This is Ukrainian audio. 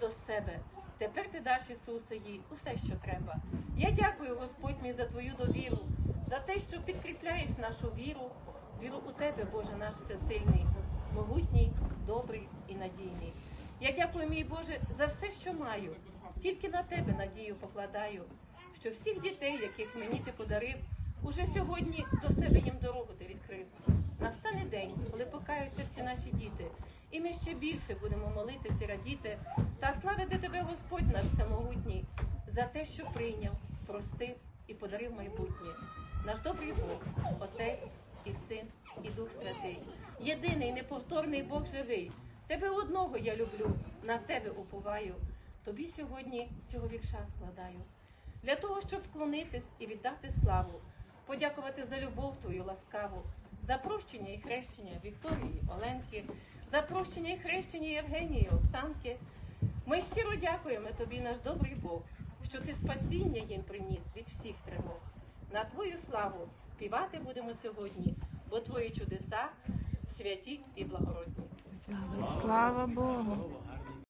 до себе. Тепер ти даш Ісуса їй усе, що треба. Я дякую, Господь мій, за твою довіру, за те, що підкріпляєш нашу віру, віру у тебе, Боже наш всесильний, могутній, добрий і надійний. Я дякую, мій Боже, за все, що маю. Тільки на тебе надію покладаю, що всіх дітей, яких мені ти подарив, уже сьогодні до себе їм дорогу ти відкрив. Наші діти, і ми ще більше будемо молитися радіти та славити тебе, Господь наш всемогутній, за те, що прийняв, простив і подарив майбутнє. Наш добрий Бог, Отець і Син, і Дух Святий, єдиний неповторний Бог живий. Тебе одного я люблю, на тебе уповаю. Тобі сьогодні цього вірша складаю. Для того, щоб вклонитись і віддати славу, подякувати за любов твою ласкаву, за прощення і хрещення Вікторії, Оленки, за прощення і хрещення Євгенії, Оксанки. Ми щиро дякуємо тобі, наш добрий Бог, що ти спасіння їм приніс від всіх тривог. На твою славу співати будемо сьогодні, бо твої чудеса святі і благородні. Слава Богу.